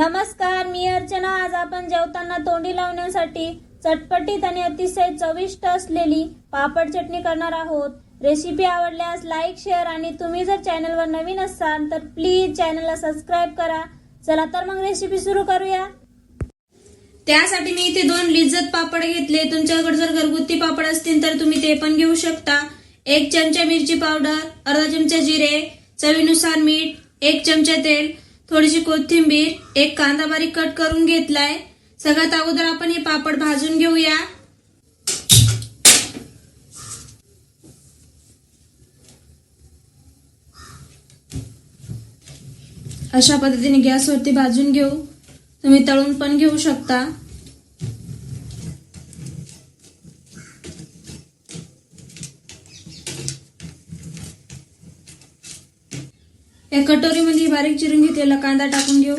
नमस्कार मी अर्चना. आज आपण जेवताना तोंडी लावण्यासाठी चटपटीत आणि अतिशय चविष्ट असलेली पापड चटणी करणार आहोत. रेसिपी आवडल्यास लाईक शेअर आणि तुम्ही जर चॅनलवर नवीन असाल तर प्लीज चॅनलला सबस्क्राईब करा. चला तर मग रेसिपी सुरू करूया. त्यासाठी मी इथे दोन लिज्जत पापड घेतले. तुमच्याकडे जर घरगुती पापड असतील तर तुम्ही ते पण घेऊ शकता. एक चमचा मिरची पावडर अर्धा चमचा जिरे चवीनुसार मीठ एक चमचा तेल थोडीशी कोथिंबीर एक कांदा बारीक कट करून घेतलाय. सगळ्यात अगोदर आपण हे पापड भाजून घेऊया. अशा पद्धतीने गॅसवरती भाजून घेऊ. तुम्ही तळून पण घेऊ शकता. या कटोरीमध्ये बारीक चिरून घेतलेला कांदा टाकून घेऊ.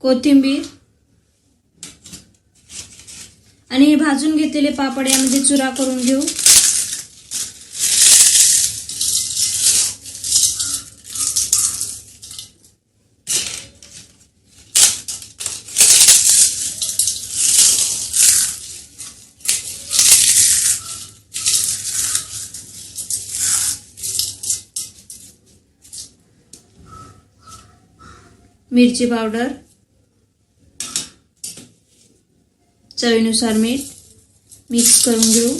कोथिंबीर. आणि हे भाजून घेतलेले पापड यामध्ये चुरा करून घेऊ. मिरची पावडर चवीनुसार मीठ मिक्स करून घेऊ.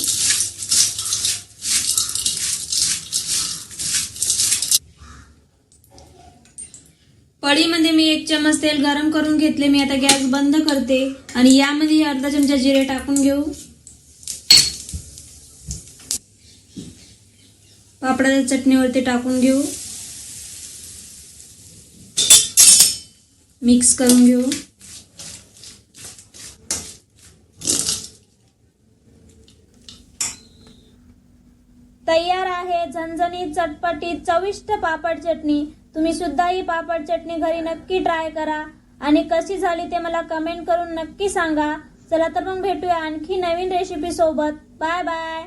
पळीमध्ये मी एक चमच तेल गरम करून घेतले. मी आता गॅस बंद करते आणि यामध्ये अर्धा चमचा जिरे टाकून घेऊ. पापडाच्या चटणीवरती टाकून घेऊ. मिक्स करून घेऊ. तयार आहे झणझणीत चटपटीत चविष्ट पापड चटणी. तुम्ही सुद्धा ही पापड चटणी घरी नक्की ट्राय करा. आणि कशी झाली ते मला कमेंट करून नक्की सांगा. चला तर मग भेटूया आणखी नवीन रेसिपी सोबत. Bye bye.